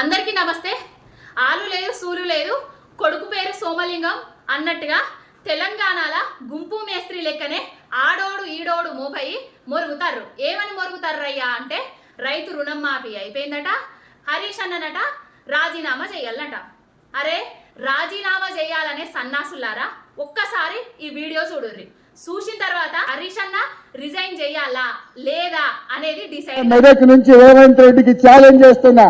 అందరికీ నమస్తే. ఆలు లేదు సూలు లేదు. కొడుకు పేరు సోమలింగం అన్నట్టుగా తెలంగాణల గుంపు మేస్త్రి లెక్కనే ఆడోడు ఈడోడు మోపయి మొరుగుతారు ఏమని మొరుగుతారయ్యా అంటే రైతు రుణం మాఫీ అయిపోయిందట హరీష్ అన్ననట రాజీనామా చేయాలట అరే రాజీనామా చేయాలనే సన్నాసులారా ఒక్కసారి ఈ వీడియో చూడుర్రి. చూసిన తర్వాత హరీష్ అన్న రిజైన్ చేయాలా లేదా అనేది డిసైడ్ నుంచి రేవంత్ రెడ్డికి ఛాలెంజ్ చేస్తున్నా.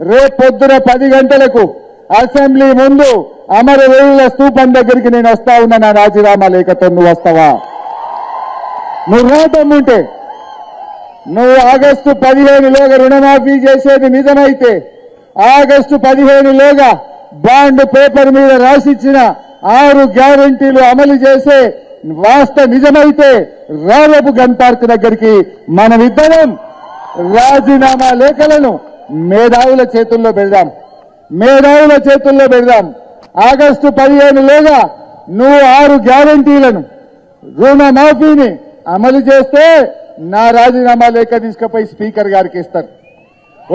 రేపు పొద్దున పది గంటలకు అసెంబ్లీ ముందు అమరవేయుల స్తూపం దగ్గరికి నేను వస్తా ఉన్నా నా రాజీనామా లేఖతో నువ్వు వస్తావా? నువ్వు రాటమ్ముంటే నువ్వు ఆగస్టు పదిహేనులోగా రుణమాఫీ చేసేది నిజమైతే ఆగస్టు పదిహేనులోగా బాండ్ పేపర్ మీద రాసిచ్చిన ఆరు గ్యారంటీలు అమలు చేసే వాస్త నిజమైతే రాలపు గంటార్కు దగ్గరికి మనమిద్దరం రాజీనామా లేఖలను మేధావుల చేతుల్లో పెడదాం. మేధావుల చేతుల్లో పెడదాం. ఆగస్టు పదిహేనులోగా నువ్వు ఆరు గ్యారంటీలను రుణమాఫీని అమలు చేస్తే నా రాజీనామా లేఖ తీసుకుపోయి స్పీకర్ గారికి ఇస్తారు.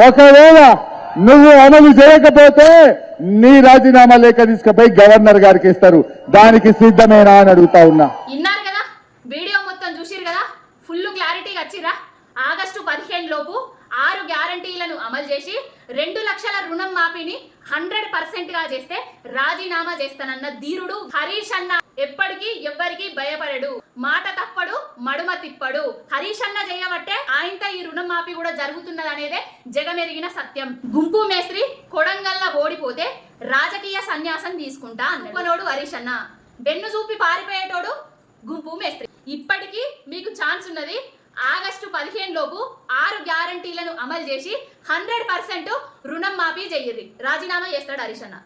ఒకవేళ నువ్వు అమలు చేయకపోతే నీ రాజీనామా లేఖ తీసుకుపోయి గవర్నర్ గారికి ఇస్తారు. దానికి సిద్ధమేనా అని అడుగుతా ఉన్నా. విన్నారు కదా? వీడియో మొత్తం చూసిరు కదా? ఫుల్ క్లారిటీగా వచ్చిరా ఆగస్టు పదిహేను లోపు ఆరు గ్యారంటీలను అమలు చేసి రెండు లక్షల రుణం మాఫీని హండ్రెడ్ పర్సెంట్గా చేస్తే రాజీనామా చేస్తానన్న ధీరుడు హరీష్ అన్న. ఎప్పటికీ ఎవ్వరికి భయపడడు. మాట తప్పడు మడుమ తిప్పడు. హరీష్ అన్న చేయబట్టే ఆయనతో ఈ రుణం మాఫీ కూడా జరుగుతున్నది అనేదే జగమెరిగిన సత్యం. గుంపు మేస్త్రి కొడంగల్లా ఓడిపోతే రాజకీయ సన్యాసం తీసుకుంటా అనుకునోడు హరీష్ అన్న. బెన్ను చూపి పారిపోయేటోడు గుంపు మేస్త్రి. ఇప్పటికీ మీకు ఛాన్స్ ఉన్నది ఆగస్టు పదిహేను లోపు గ్యారంటీలను అమలు చేసి హండ్రెడ్ పర్సెంట్ రుణం మాఫీ చెయ్యిర్రి రాజీనామా చేస్తాడు హరీష్ అన్న.